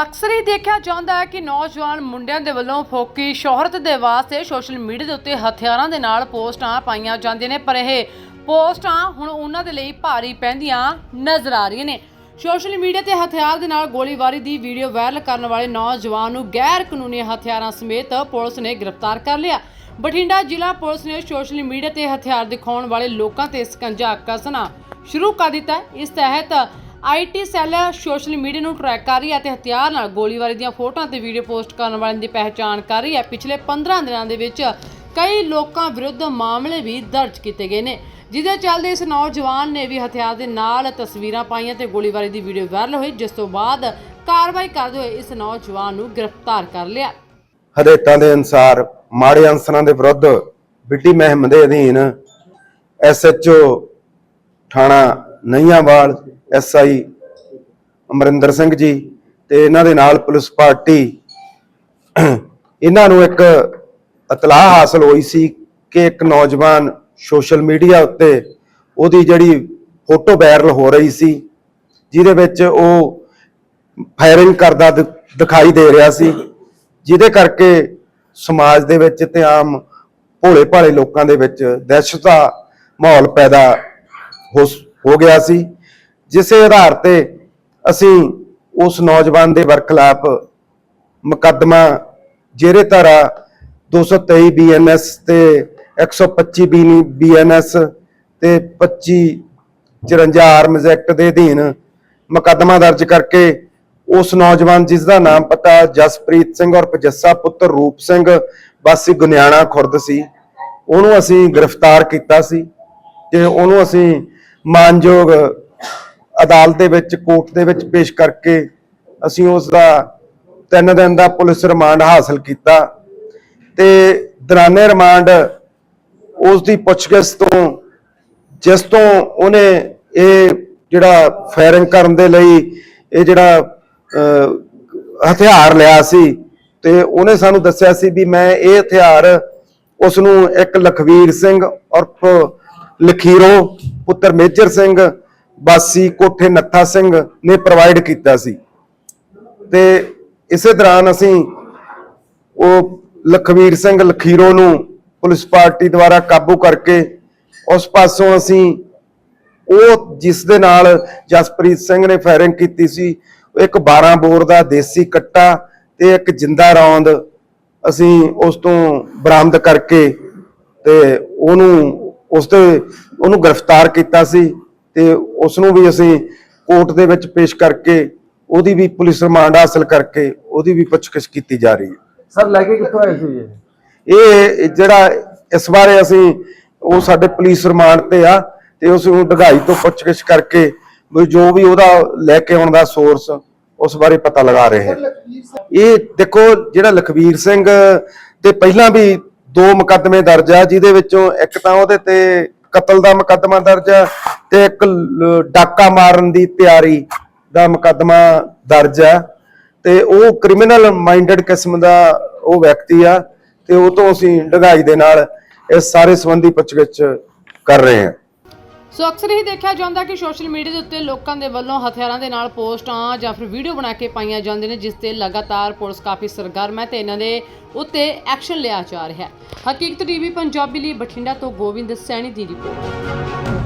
ਅਕਸਰ ਹੀ ਦੇਖਿਆ ਜਾਂਦਾ ਹੈ ਕਿ ਨੌਜਵਾਨ ਮੁੰਡਿਆਂ ਦੇ ਵੱਲੋਂ ਫੋਕੀ ਸ਼ੋਹਰਤ ਦੇ ਵਾਸਤੇ ਸੋਸ਼ਲ ਮੀਡੀਆ ਦੇ ਉੱਤੇ ਹਥਿਆਰਾਂ ਦੇ ਨਾਲ ਪੋਸਟਾਂ ਪਾਈਆਂ ਜਾਂਦੀਆਂ ਨੇ, ਪਰ ਇਹ ਪੋਸਟਾਂ ਹੁਣ ਉਹਨਾਂ ਦੇ ਲਈ ਭਾਰੀ ਪੈਂਦੀਆਂ ਨਜ਼ਰ ਆ ਰਹੀਆਂ ਨੇ। ਸੋਸ਼ਲ ਮੀਡੀਆ ਤੇ ਹਥਿਆਰ ਦੇ ਨਾਲ ਗੋਲੀਬਾਰੀ ਦੀ ਵੀਡੀਓ ਵਾਇਰਲ ਕਰਨ ਵਾਲੇ ਨੌਜਵਾਨ ਨੂੰ ਗੈਰ ਕਾਨੂੰਨੀ ਹਥਿਆਰਾਂ ਸਮੇਤ ਪੁਲਿਸ ਨੇ ਗ੍ਰਿਫਤਾਰ ਕਰ ਲਿਆ। ਬਠਿੰਡਾ ਜ਼ਿਲ੍ਹਾ ਪੁਲਿਸ ਨੇ ਸੋਸ਼ਲ ਮੀਡੀਆ ਤੇ ਹਥਿਆਰ ਦਿਖਾਉਣ ਵਾਲੇ ਲੋਕਾਂ ਤੇ ਸਕੰਜਾ ਕੱਸਣਾ ਸ਼ੁਰੂ ਕਰ ਦਿੱਤਾ। ਇਸ ਤਹਿਤ ਆਈਟੀ ਸੈੱਲ ਸੋਸ਼ਲ ਮੀਡੀਆ ਨੂੰ ਟਰੈਕ ਕਰ ਰਹੀ ਹੈ ਤੇ ਹਥਿਆਰ ਨਾਲ ਗੋਲੀਬਾਰੀ ਦੀਆਂ ਫੋਟੋਆਂ ਤੇ ਵੀਡੀਓ ਪੋਸਟ ਕਰਨ ਵਾਲਿਆਂ ਦੀ ਪਹਿਚਾਣ ਕਰ ਰਹੀ ਹੈ। ਪਿਛਲੇ 15 ਦਿਨਾਂ ਦੇ ਵਿੱਚ ਕਈ ਲੋਕਾਂ ਵਿਰੁੱਧ ਮਾਮਲੇ ਵੀ ਦਰਜ ਕੀਤੇ ਗਏ ਨੇ, ਜਿਹਦੇ ਚੱਲਦੇ ਇਸ ਨੌਜਵਾਨ ਨੇ ਵੀ ਹਥਿਆਰ ਦੇ ਨਾਲ ਤਸਵੀਰਾਂ ਪਾਈਆਂ ਤੇ ਗੋਲੀਬਾਰੀ ਦੀ ਵੀਡੀਓ ਵਾਇਰਲ ਹੋਈ, ਜਿਸ ਤੋਂ ਬਾਅਦ ਕਾਰਵਾਈ ਕਰਦੇ ਹੋਏ ਇਸ ਨੌਜਵਾਨ ਨੂੰ ਗ੍ਰਿਫਤਾਰ ਕਰ ਲਿਆ। ਹਦਾਇਤਾਂ ਦੇ ਅਨੁਸਾਰ ਮਾੜੇ ਅਨਸਰਾਂ ਦੇ ਵਿਰੁੱਧ ਬਿੱਟੀ ਮਹਿਮ ਦੇ ਅਧੀਨ ਐਸਐਚਓ ਥਾਣਾ ਨਈਆਂਵਾਲ ਐਸਆਈ ਅਮਰਿੰਦਰ ਸਿੰਘ ਜੀ ਤੇ ਇਹਨਾਂ ਦੇ ਨਾਲ ਪੁਲਿਸ ਪਾਰਟੀ। ਇਹਨਾਂ ਨੂੰ ਇੱਕ ਇਤਲਾਹ ਹਾਸਲ ਹੋਈ ਸੀ ਕਿ ਇੱਕ ਨੌਜਵਾਨ ਸੋਸ਼ਲ ਮੀਡੀਆ ਉੱਤੇ ਉਹਦੀ ਜਿਹੜੀ ਫੋਟੋ ਵਾਇਰਲ ਹੋ ਰਹੀ ਸੀ, ਜਿਹਦੇ ਵਿੱਚ ਉਹ ਫਾਇਰਿੰਗ ਕਰਦਾ ਦਿਖਾਈ ਦੇ ਰਿਹਾ ਸੀ, ਜਿਹਦੇ ਕਰਕੇ ਸਮਾਜ ਦੇ ਵਿੱਚ ਤੇ ਆਮ ਭੋਲੇ ਭਾਲੇ ਲੋਕਾਂ ਦੇ ਵਿੱਚ ਦਹਿਸ਼ਤ ਦਾ ਮਾਹੌਲ ਪੈਦਾ ਹੋ ਹੋ ਗਿਆ ਸੀ, ਜਿਸੇ ਆਧਾਰ ਤੇ ਅਸੀਂ ਉਸ ਨੌਜਵਾਨ ਦੇ ਵਰਖਲਾਫ ਮੁਕੱਦਮਾ ਜਿਹੜੇ ਧਾਰਾ 223 ਬੀਐਨਐਸ ਤੇ 125 ਬੀਐਨਐਸ ਤੇ 25 54 ਆਰਮਜ਼ ਐਕਟ ਦੇ ਅਧੀਨ ਮੁਕੱਦਮਾ ਦਰਜ ਕਰਕੇ ਉਸ ਨੌਜਵਾਨ ਜਿਸ ਦਾ ਨਾਮ ਪਤਾ ਜਸਪ੍ਰੀਤ ਸਿੰਘ ਔਰ ਜੱਸਾ ਪੁੱਤਰ ਰੂਪ ਸਿੰਘ, ਵਾਸੀ ਗੁਨਿਆਣਾ ਖੁਰਦ ਸੀ, ਉਹਨੂੰ ਅਸੀਂ ਗ੍ਰਿਫਤਾਰ ਕੀਤਾ ਸੀ ਤੇ ਉਹਨੂੰ ਅਸੀਂ ਮਾਨਯੋਗ ਅਦਾਲਤ ਦੇ ਵਿੱਚ, ਕੋਰਟ ਦੇ ਵਿੱਚ ਪੇਸ਼ ਕਰਕੇ ਅਸੀਂ ਉਸ ਦਾ ਤਿੰਨ ਦਿਨ ਦਾ ਪੁਲਿਸ ਰਿਮਾਂਡ ਹਾਸਲ ਕੀਤਾ ਤੇ ਦੌਰਾਨੇ ਰਿਮਾਂਡ ਉਸ ਦੀ ਪੁੱਛਗਿੱਛ ਤੋਂ, ਜਿਸ ਤੋਂ ਉਹਨੇ ਇਹ ਜਿਹੜਾ ਫਾਇਰਿੰਗ ਕਰਨ ਦੇ ਲਈ ਇਹ ਜਿਹੜਾ ਹਥਿਆਰ ਲਿਆ ਸੀ ਤੇ ਉਹਨੇ ਸਾਨੂੰ ਦੱਸਿਆ ਸੀ ਵੀ ਮੈਂ ਇਹ ਹਥਿਆਰ ਉਸ ਨੂੰ ਇੱਕ ਲਖਵੀਰ ਸਿੰਘ ਉਰਫ ਲਖੀਰੋ, ਪੁੱਤਰ ਮੇਜਰ ਸਿੰਘ ਬਾਸੀ ਕੋਠੇ ਨੱਥਾ ਸਿੰਘ ਨੇ ਪ੍ਰੋਵਾਈਡ ਕੀਤਾ ਸੀ। ਤੇ ਇਸੇ ਦੌਰਾਨ ਅਸੀਂ ਉਹ ਲਖਵੀਰ ਸਿੰਘ ਲਖੀਰੋ ਨੂੰ ਪੁਲਿਸ ਪਾਰਟੀ ਦੁਆਰਾ ਕਾਬੂ ਕਰਕੇ ਉਸ ਪਾਸੋਂ ਅਸੀਂ ਉਹ ਜਿਸ ਦੇ ਨਾਲ ਜਸਪ੍ਰੀਤ ਸਿੰਘ ਨੇ ਫਾਇਰਿੰਗ ਕੀਤੀ ਸੀ, ਇੱਕ 12 ਬੋਰ ਦਾ ਦੇਸੀ ਕੱਟਾ ਤੇ ਇੱਕ ਜਿੰਦਾ ਰੌਂਦ ਅਸੀਂ ਉਸ ਤੋਂ ਬਰਾਮਦ ਕਰਕੇ ਤੇ ਉਹਨੂੰ ਉਸ ਤੇ ਉਹਨੂੰ ਗ੍ਰਿਫਤਾਰ ਕੀਤਾ ਸੀ ਤੇ ਉਸ ਨੂੰ ਵੀ ਅਸੀਂ ਕੋਰਟ ਦੇ ਵਿੱਚ ਪੇਸ਼ ਕਰਕੇ ਉਹਦੀ ਵੀ ਪੁਲਿਸ ਰਿਮਾਂਡ ਹਾਸਲ ਕਰਕੇ ਉਹਦੀ ਵੀ ਪੁੱਛਗਿੱਛ ਕੀਤੀ ਜਾ ਰਹੀ ਹੈ। ਸਰ ਲੈ ਕੇ ਕਿੱਥੋਂ ਆਏ ਸੀ ਇਹ? ਇਹ ਜਿਹੜਾ ਇਸ ਬਾਰੇ ਅਸੀਂ ਉਹ ਸਾਡੇ ਪੁਲਿਸ ਰਿਮਾਂਡ ਤੇ ਆ ਤੇ ਉਸ ਨੂੰ ਢਗਾਈ ਤੋਂ ਪੁੱਛਗਿੱਛ ਕਰਕੇ ਵੀ ਜੋ ਵੀ ਉਹਦਾ ਲੈ ਕੇ ਆਉਣ ਦਾ ਸੋਰਸ ਉਸ ਬਾਰੇ ਪਤਾ ਲਗਾ ਰਹੇ ਹਾਂ। ਇਹ ਦੇਖੋ ਜਿਹੜਾ ਲਖਵੀਰ ਸਿੰਘ ਤੇ ਪਹਿਲਾਂ ਵੀ ਦੋ ਮੁਕੱਦਮੇ ਦਰਜ ਆ, ਜਿਹਦੇ ਵਿੱਚੋਂ ਇੱਕ ਤਾਂ ਉਹਦੇ ਤੇ ਕਤਲ ਦਾ ਮੁਕੱਦਮਾ ਦਰਜ ਆ ਤੇ ਇੱਕ ਡਾਕਾ ਮਾਰਨ ਦੀ ਤਿਆਰੀ ਦਾ ਮੁਕੱਦਮਾ ਦਰਜ ਆ। ਤੇ ਉਹ ਕ੍ਰਿਮੀਨਲ ਮਾਈਂਡਡ ਕਿਸਮ ਦਾ ਉਹ ਵਿਅਕਤੀ ਆ ਤੇ ਉਹ ਤੋਂ ਅਸੀਂ ਢਗਾਈ ਦੇ ਨਾਲ ਇਸ ਸਾਰੇ ਸੰਬੰਧੀ ਪੁੱਛਗਿੱਛ ਕਰ ਰਹੇ ਹਾਂ ਸੋ ਅਕਸਰ ਹੀ ਦੇਖਿਆ ਜਾਂਦਾ ਕਿ ਸੋਸ਼ਲ ਮੀਡੀਆ ਦੇ ਉੱਤੇ ਲੋਕਾਂ ਦੇ ਵੱਲੋਂ ਹਥਿਆਰਾਂ ਦੇ ਨਾਲ ਪੋਸਟਾਂ ਜਾਂ ਫਿਰ ਵੀਡੀਓ ਬਣਾ ਕੇ ਪਾਈਆਂ ਜਾਂਦੀਆਂ ਨੇ, ਜਿਸ ਤੇ ਲਗਾਤਾਰ ਪੁਲਿਸ ਕਾਫੀ ਸਰਗਰਮ ਹੈ ਤੇ ਇਹਨਾਂ ਦੇ ਉੱਤੇ ਐਕਸ਼ਨ ਲਿਆ ਜਾ ਰਿਹਾ ਹੈ। ਹਕੀਕਤ ਟੀਵੀ ਪੰਜਾਬੀ ਲਈ ਬਠਿੰਡਾ ਤੋਂ ਗੋਬਿੰਦ ਸੈਣੀ ਦੀ ਰਿਪੋਰਟ।